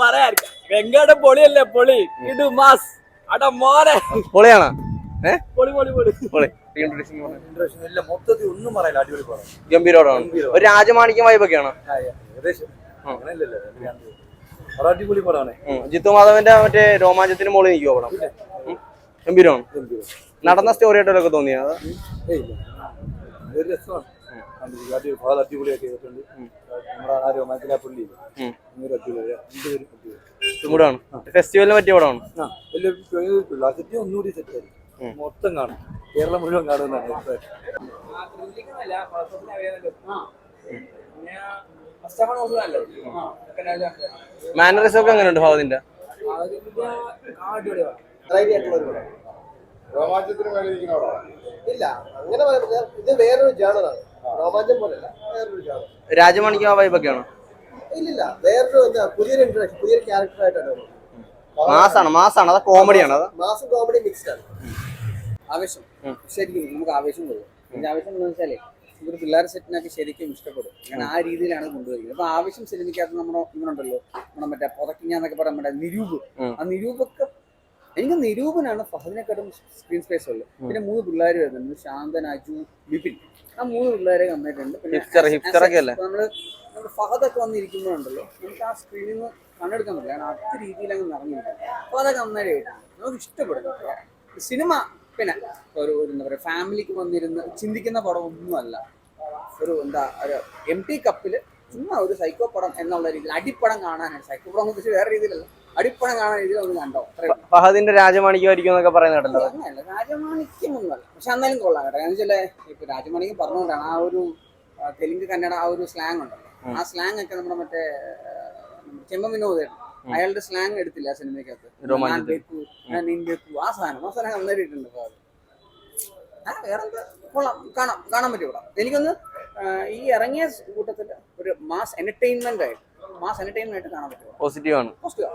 പറയാൻ. വെങ്കട പൊളിയല്ലേ പൊളി? ഇടു മാസ്. അട മോനെ. പൊളിയാണോ? പൊളി പൊളി പൊളി. പൊളി. ഇല്ല മൊത്തത്തിൽ ഒന്നും പറയില്ല അടിപൊളി പടം. ഗംഭീരോടാണ് ഒരു രാജമാണിക്യം വൈബൊക്കെയാണോ? ആ, ഏകദേശം. അങ്ങനെയല്ലല്ലോ അത് അടിപൊളി പടമാണ് ജിത്തു മാധവന്റെ മറ്റേ രോമാഞ്ചത്തിന് മുകളിൽ നിൽക്കുവോ പടം. ഗംഭീരമാണ്. നടന്ന സ്റ്റോറി ആയിട്ടൊക്കെ തോന്നിയത് ഇല്ല. ഒരു രസമാണ്. കണ്ടിരിക്കാൻ അടി- വളരെ അടിപൊളിയായിട്ട് ചെയ്തിട്ടുണ്ട്. നമ്മുടെ ആ രോമാഞ്ചിലെ പുള്ളി ഉം. ഭയങ്കര അടിപൊളിയാ. രണ്ടുപേരും അടിപൊളി. കൂടാണ് ഫെസ്റ്റിവലിന് പറ്റിയ പടമാണ് പിള്ളേർക്ക് ഒന്നുകൂടി സെറ്റ് ആയി. മൊത്തം കാണും. കേരളം മുഴുവൻ കാണുന്നതാണ്. മാനറിസം ഒക്കെ എങ്ങനെയുണ്ട് ഭാവത്തിന്റെ ഇല്ല അങ്ങനെ പറയാൻ. ഇത് വേറൊരു ജാണറാണ് രോമാഞ്ചം പോലെയല്ല വേറൊരു ജാണർ രാജമാണിക്ക് ആ വൈബൊക്കെയാണ് ഇല്ലില്ല വേറൊരു എന്താ പുതിയൊരു ഇൻട്രഡക്ഷൻ പുതിയൊരു ക്യാരക്ടറായിട്ടാണ്. മാസാണ് മാസാണ്. അത് കോമഡിയാണ് അത്. മാസം കോമഡി മിക്സ്ഡ് ആണ്. ആവേശം. ശരിക്കും നമുക്ക് ആവേശം കൊള്ളും. ഇതിന്റെ ആവേശം എന്ന് വെച്ചാലേ ഒരു പിള്ളേർ സെറ്റിനൊക്കെ ശരിക്കും ഇഷ്ടപ്പെടും. കാരണം ആ രീതിയിലാണ് കൊണ്ടുവരുന്നത്. അപ്പൊ ആവശ്യം സിനിമയ്ക്കകത്ത് നമ്മുടെ ഇവനുണ്ടല്ലോ നമ്മുടെ മറ്റേ പുതക്കിഞ്ഞ എന്നൊക്കെ പറയാൻ നമ്മുടെ നിരൂപ്. ആ നിരൂപൊക്കെ എനിക്ക് നിരൂപനാണ് ഫഹദിനെക്കാട്ടും സ്ക്രീൻ സ്പേസ് ഉള്ളത്. പിന്നെ മൂന്ന് പിള്ളേർ വരുന്നുണ്ട്. ശാന്തൻ അജു ബിപിൻ. ആ മൂന്ന് പിള്ളേരെ വന്നിട്ടുണ്ട് പിന്നെ? നമ്മൾ നമ്മുടെ ഫഹദൊക്കെ വന്നിരിക്കുമ്പോഴുണ്ടല്ലോ നമുക്ക് ആ സ്ക്രീനിൽ നിന്ന് കണ്ണെടുക്കാൻ പറ്റില്ല. കാരണം അടുത്ത രീതിയിൽ അങ്ങ് നിറഞ്ഞിരിക്കും. അപ്പൊ അതൊക്കെ നന്നായിട്ട് നമുക്ക് ഇഷ്ടപ്പെടുന്നു സിനിമ പിന്നെ ഒരു ഒരു എന്താ പറയുക ഫാമിലിക്ക് വന്നിരുന്ന് ചിന്തിക്കുന്ന പടം ഒന്നുമല്ല ഒരു എന്താ ഒരു എം ടി കപ്പിൽ ചുമ്മാ ഒരു സൈക്കോ പടം എന്നുള്ള രീതിയിൽ അടിപ്പടം കാണാനാണ്. സൈക്കോ പടം എന്ന് വെച്ചാൽ വേറെ രീതിയിലല്ല. അടിപ്പടം കാണാൻ രീതിയിൽ ഒന്ന് കണ്ടോ? ഫഹദിന്റെ രാജമാണിക്യമായിരിക്കും എന്നൊക്കെ പറയുന്ന കേട്ടല്ലോ അങ്ങനെയല്ല. രാജമാണിക്യം ഒന്നുമല്ല പക്ഷെ എന്നാലും കൊള്ളാം കേട്ടോ. കാരണം വെച്ചാൽ ഇപ്പൊ രാജമാണിക്യം പറഞ്ഞുകൊണ്ടാണ് ആ ഒരു തെലുങ്ക് കന്നഡ ആ ഒരു സ്ലാങ് ഉണ്ടല്ലോ. ആ സ്ലാങ് ഒക്കെ നമ്മുടെ മറ്റേ ചെമ്മ വിനോദേട്ടൻ അയാളുടെ സ്ലാങ് എടുത്തില്ല ആ സിനിമയ്ക്കകത്ത്. ബേക്കു, ആ സാധനം ആ സാധനം നന്നായിട്ടുണ്ട് ഇപ്പൊ അത്. ആ വേറെ കൊള്ളാം. കാണാം. കാണാൻ പറ്റും ഇവിടെ എനിക്കൊന്ന് ഈ ഇറങ്ങിയ കൂട്ടത്തിൽ ഒരു മാസ് എന്റർടൈൻമെന്റ് ആയിട്ട് മാസ് എന്റർടൈൻമെന്റ് ആയിട്ട് കാണാൻ പറ്റും പോസിറ്റീവ് ആണ്. പോസിറ്റീവ്